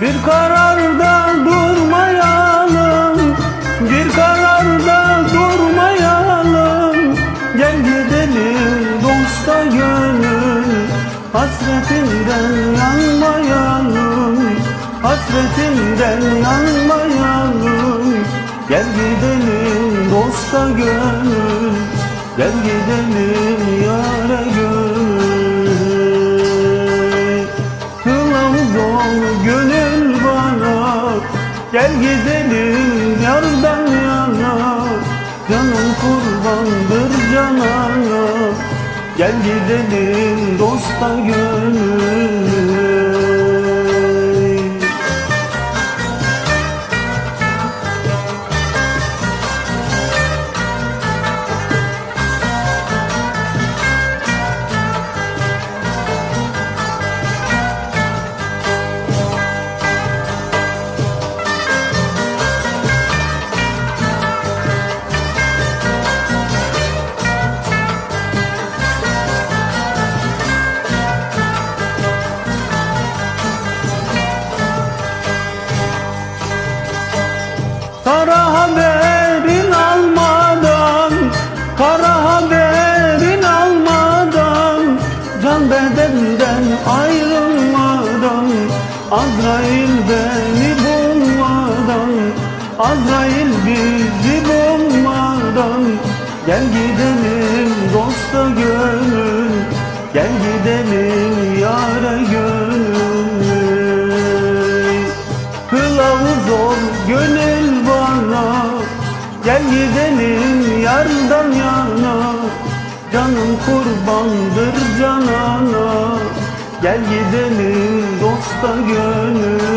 Bir kararda durmayalım Bir kararda durmayalım. Gel gidelim dosta gönül Hasretinden yanmayalım. Hasretinden yanmayalım. Gel gidelim dosta gönül Gel gidelim yâre Gel gidelim yardan yana Canım kurbandır canana. Gel gidelim dosta gönül Azrail beni bulmadan Azrail bizi bulmadan. Gel gidelim dosta gönül Gel gidelim yâre gönül. Kılavuz ol gönül bana Gel gidelim yardan yana. Canım kurbandır canana Gel gidelim dosta gönül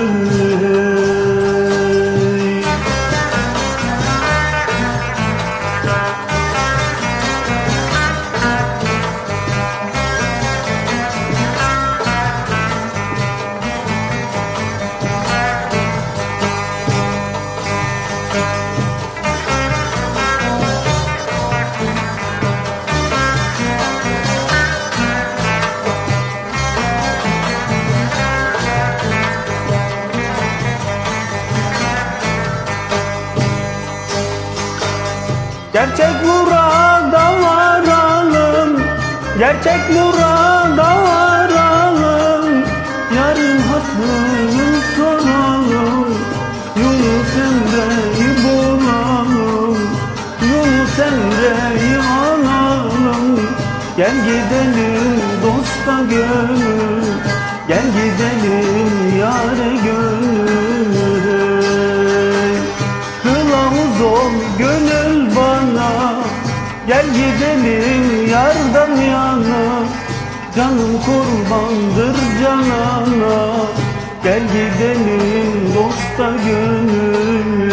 Gerçek murada varalım Gerçek murada varalım Yarın hakkını soralım Yunus Emre'yi bulalım. Yunus Emre'yi analım Gel gidelim dosta gönül. Gel gidelim yare gönül Gel gidelim yardan yana. Canım kurbandır canana. Gel gidelim dosta gönül